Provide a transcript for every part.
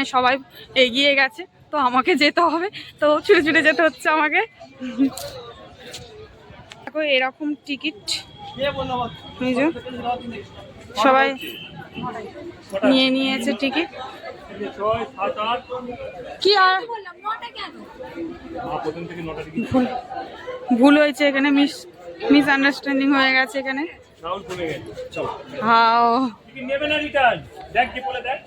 ওখানে সবাই এগিয়ে গেছে তো আমাকে যেতে হবে। তো ছুটে ছুটে যেতে হচ্ছে আমাকে। দেখো এরকম টিকিট। সবাই নিয়ে নিয়েছে টিকিট। কি আর? ভুল ভুল হয়েছে এখানে মিস মিস আন্ডারস্ট্যান্ডিং হয়ে গেছে এখানে।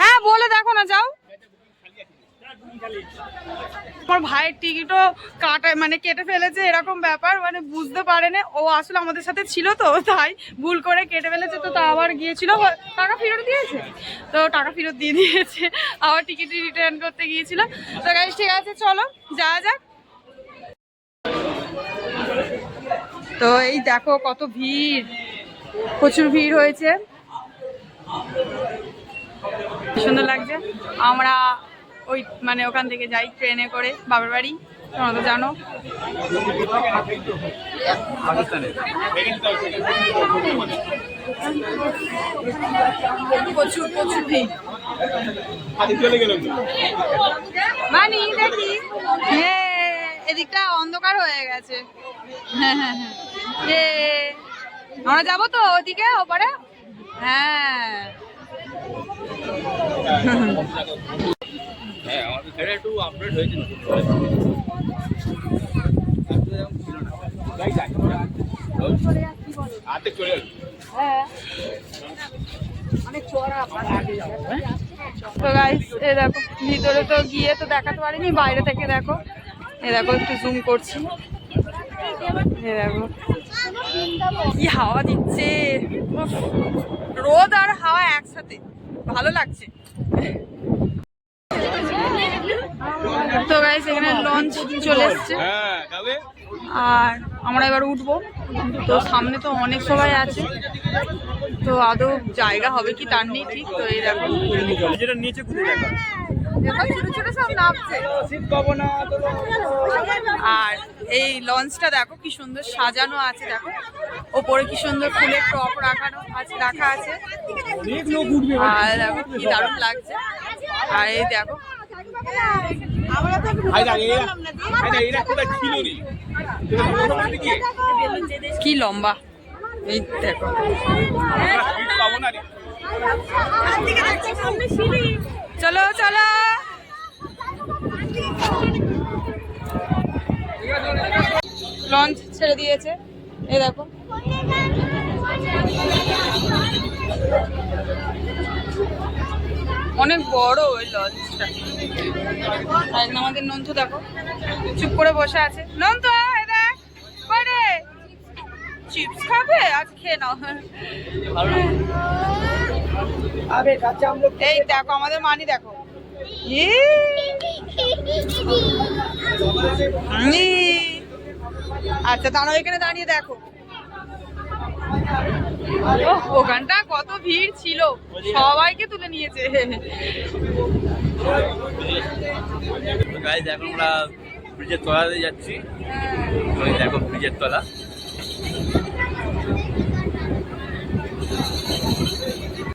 হ্যাঁ বলে দেখো না যাও। আমার ভাইয়ের টিকিটও কাটা মানে কেটে ফেলেছে, এরকম ব্যাপার মানে বুঝতে পারেনি। ও আসলে আমাদের সাথে ছিল তো, তাই ভুল করে কেটে ফেলেছে, তো তা আবার গিয়েছিল। টাকা ফেরত দিয়েছে? তো টাকা ফেরত দিয়ে দিয়েছে, আবার টিকিট রিটার্ন করতে গিয়েছিল। তো গাইস ঠিক আছে, চলো, যাওয়া যাক। তো এই দেখো কত ভিড়, প্রচুর ভিড় হয়েছে। সুন্দর লাগছে। আমরা ওই মানে ওখান থেকে যাই ট্রেনে করে বাবার বাড়ি। তোমরা তো জানো। প্রচুর প্রচুর ভিড়। মানি দেখি হ্যাঁ এদিকটা অন্ধকার হয়ে গেছে। হ্যাঁ হ্যাঁ হ্যাঁ। আমরা যাব তো ওদিকে ওপারে? হ্যাঁ। ভিতরে তো গিয়ে তো দেখাতে পারিনি, বাইরে থেকে দেখো। এ দেখো, একটু জুম করছি। কি হাওয়া দিচ্ছে। রোদ আর হাওয়া একসাথে। ভালো লাগছে। তো গাইস এখানে লঞ্চ চলে এসছে। হ্যাঁ আর আমরা এবার উঠবো। তো সামনে তো অনেক সবাই আছে। তো আদৌ জায়গা হবে কি তার নেই ঠিক তো এই দেখো। যেটা নিচে ঘুরে দেখা। দেখো ছোট ছোট সব নামছে। আর এই লঞ্চটা দেখো কি সুন্দর সাজানো আছে দেখো। ওপরে কি সুন্দর ফুলের টপ রাখানো আছে রাখা আছে। আর দেখো কি দারুণ লাগছে। আর এই দেখো। কি? লম্বা। এই দেখো। চলো চলো লঞ্চ ছেড়ে দিয়েছে। এই দেখো। অনেক বড় ওই লঞ্চটা। আর আমাদের নন্তু দেখো চুপ করে বসে আছে। নন্তু এই দেখ করে চিপস খাবে? আজ খেয়ে নাও। এই দেখো আমাদের মানি দেখো। ই! আচ্ছা দাঁড়াও এখানে দাঁড়িয়ে দেখো। ওখানটা কত ভিড় ছিল। সবাইকে তুলে নিয়েছে। এখন আমরা ব্রিজের তলাতে যাচ্ছি। দেখো ব্রিজের তলা।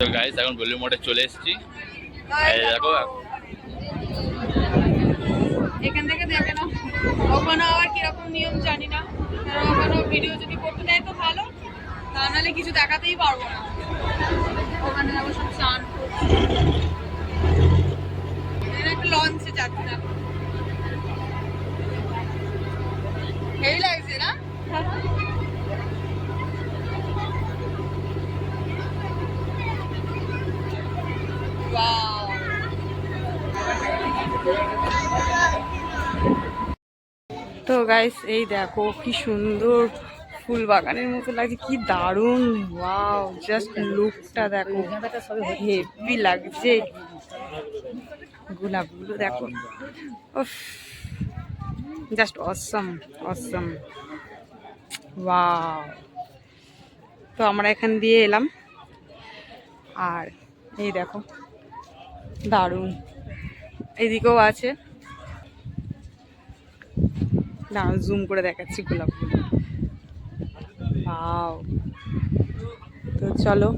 তো গাইজ এখন বলি মোটে চলে এসেছি। দেখো। এখান থেকে দেখে নাও ওখানে আবার কীরকম নিয়ম জানি না। কারণ ওখানে ভিডিও যদি করতে দেয় তো ভালো, তা নাহলে কিছু দেখাতেই পারব না। ওখানে যাব সব চান একটা লঞ্চে যাচ্ছি না হেভি লাগছে না Wow. তো গাইস এই দেখো কি সুন্দর ফুল বাগানের মতো লাগছে, কি দারুণ ওয়াও জাস্ট লুকটা দেখো হেভি লাগছে। গোলাপগুলো দেখো জাস্ট অসম অসম ওয়াও তো আমরা এখান দিয়ে এলাম, আর এই দেখো, দারুণ। এদিকেও আছে। দাঁড়াও জুম করে দেখাচ্ছি গোলাপগুলো ওয়াও তো চলো।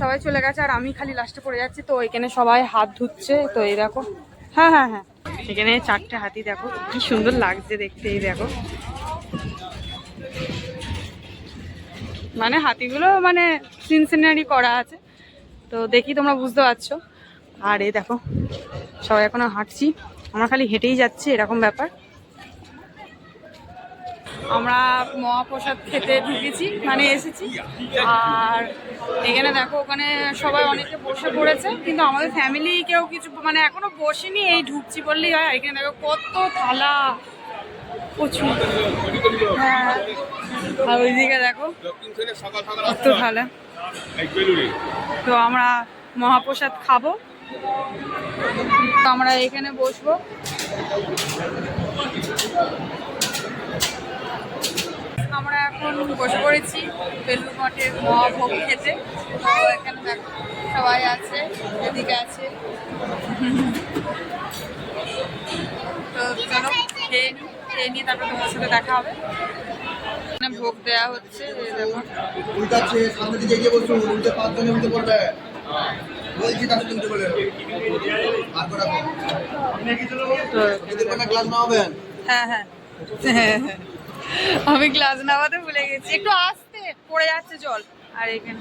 সবাই চলে গেছে, আর আমি খালি লাস্টে পড়ে যাচ্ছি, তো এখানে সবাই হাত ধুচ্ছে, তো এই দেখো। হ্যাঁ হ্যাঁ হ্যাঁ। এখানে চারটে হাতি, দেখো, কি সুন্দর লাগছে দেখতে, এই দেখো। মানে হাতিগুলো মানে সিনসিনারি করা আছে, তো দেখি তোমরা বুঝতে পারছ। আর এই দেখো, সবাই এখনও হাঁটছি। খালি হেঁটেই যাচ্ছি, এরকম ব্যাপার। আমরা মহাপ্রসাদ খেতে ঢুকেছি মানে এসেছি। আর এখানে দেখো, ওখানে সবাই অনেকে বসে পড়েছে, কিন্তু আমাদের ফ্যামিলি কেউ কিছু মানে এখনও বসেনি, এই ঢুকছি বললেই হয়। এখানে দেখো, কত থালা, প্রচুর। হ্যাঁ। আর ওইদিকে দেখো, কত থালা। তো আমরা মহাপ্রসাদ খাব। তো আমরা এখানে বসবো। আমরা এখন বসে পড়েছি বেলুর মঠের মহাভোগ খেতে। তো এখানে দেখো, সবাই আছে, এদিকে আছে। তো চলো, খেয়ে নিই খেয়ে নিয়ে তারপর তোমার সাথে দেখা হবে। এখানে ভোগ দেওয়া হচ্ছে ক্লাস হ্যাঁ হ্যাঁ। হ্যাঁ। আমি গ্লাস নামাতে ভুলে গেছি। একটু আসতে, পড়ে যাচ্ছে জল। আর এখানে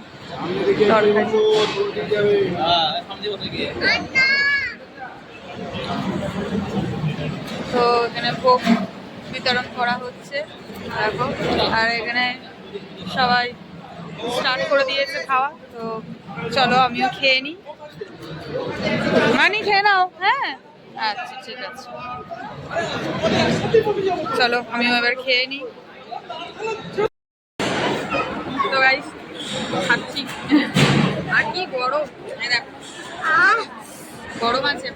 তো এখানে বিতরণ করা হচ্ছে। আর এখানে সবাই স্টার্ট করে দিয়েছে খাওয়া, তো চলো আমিও খেয়ে নিই। মানি, খেয়ে নাও হ্যাঁ? আচ্ছা ঠিক আছে। চলো, আমিও এবার খেয়ে নিই। তো গাইস খাচ্ছি। আর কি গরম দেখো। গরম আছে,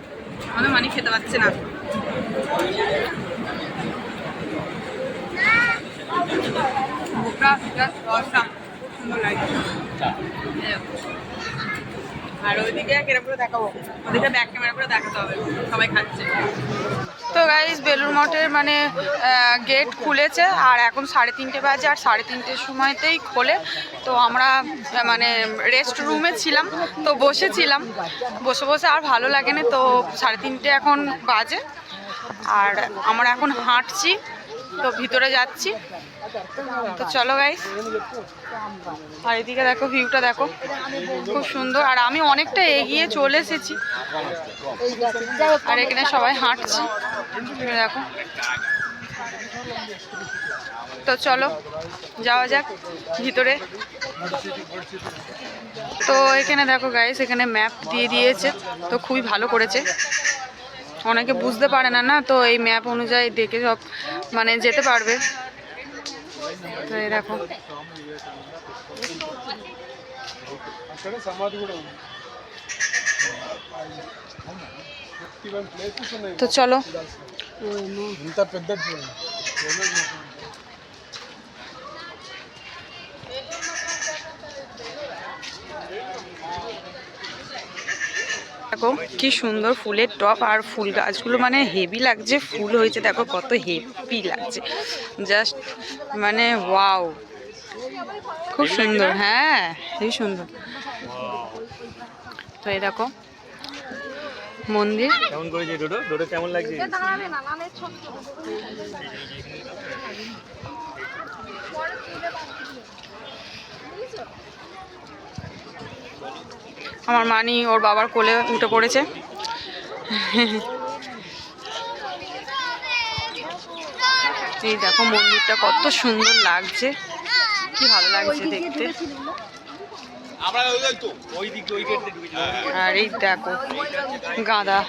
আমাদের মানি খেতে পারছে না। আর ওইদিকে কেরম করে দেখাবো। ব্যাক ক্যামেরা করে দেখাতে হবে। সবাই খাচ্ছে। তো গাইজ বেলুর মঠের মানে গেট খুলেছে আর এখন সাড়ে তিনটে বাজে আর সাড়ে তিনটের সময়তেই খোলে। তো আমরা মানে রেস্ট রুমে ছিলাম, তো বসেছিলাম। বসে বসে আর ভালো লাগে না তো সাড়ে তিনটে এখন বাজে। আর আমরা এখন হাঁটছি, তো ভিতরে যাচ্ছি। তো চলো গাইস আর এদিকে দেখো ভিউটা দেখো। খুব সুন্দর। আর আমি অনেকটা এগিয়ে চলে এসেছি। আর এখানে সবাই হাঁটছে। দেখো। তো চলো, যাওয়া যাক ভিতরে। তো এখানে দেখো গাইস এখানে ম্যাপ দিয়ে দিয়েছে। তো খুবই ভালো করেছে। অনেকে বুঝতে পারে না না, তো এই ম্যাপ অনুযায়ী দেখে সব মানে যেতে পারবে। তো এই দেখো তো চলো ఇంత పెద్ద দেখো কি সুন্দর ফুলের টপ আর ফুল গাছগুলো মানে হেভি লাগছে ফুল হয়েছে দেখো কত হেভি লাগছে জাস্ট মানে ওয়াও। খুব সুন্দর হ্যাঁ হেবি সুন্দর। তো এই দেখো মন্দির। কেমন করেছে ডোডো? ডোডো কেমন লাগছে? আমার মানি ওর বাবার কোলে উঠে পড়েছে। এই দেখো মন্দিরটা কত সুন্দর লাগছে। কি ভালো লাগছে দেখতে। আমরা ওই তো ওই দিকে ওই গেট থেকে ঢুকেছিলাম আর এই দেখো গাঁদা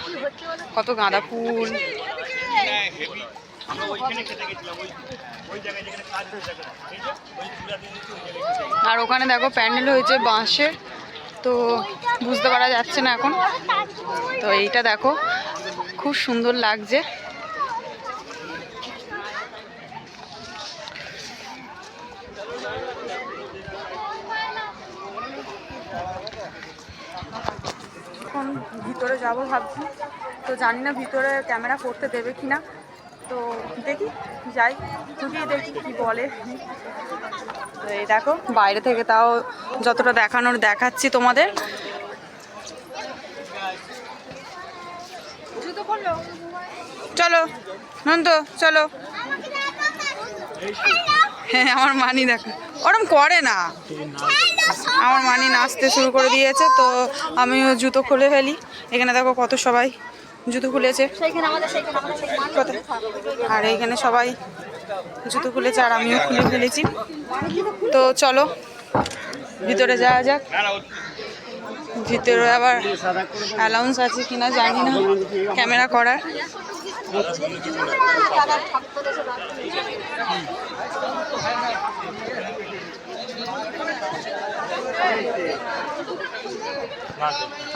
কত গাঁদা ফুল। হেভি আমরা ওইখানে খেতে গেছিলাম ওই ওই জায়গায় যেখানে কাজ হয়েছে এখন। এই যে ওই চূড়া দিয়ে দিচ্ছি, ওই জায়গায় খেতে গেছিলাম। আর ওখানে দেখো প্যান্ডেল হয়েছে বাঁশের তো বুঝতে পারা যাচ্ছে না এখন। তো এইটা দেখো খুব সুন্দর লাগছে। ভিতরে যাব ভাবছি। তো জানি না ভিতরে ক্যামেরা করতে দেবে কি না তো দেখি যাই। ঢুকিয়ে দেখি কি বলে। তো এই দেখো বাইরে থেকে তাও যতটা দেখানোর দেখাচ্ছি তোমাদের। চলো নন্দ চলো। হ্যাঁ আমার মানি দেখো। ওরম করে না। আমার মানি নাচতে শুরু করে দিয়েছে তো আমিও জুতো খুলে ফেলি। এখানে দেখো কত সবাই জুতো খুলেছে। আর এইখানে সবাই জুতো খুলেছে আর আমিও খুলে ফেলেছি। তো চলো ভিতরে যাওয়া যাক। ভিতরে আবার অ্যালাউন্স আছে কিনা জানি না। ক্যামেরা করার না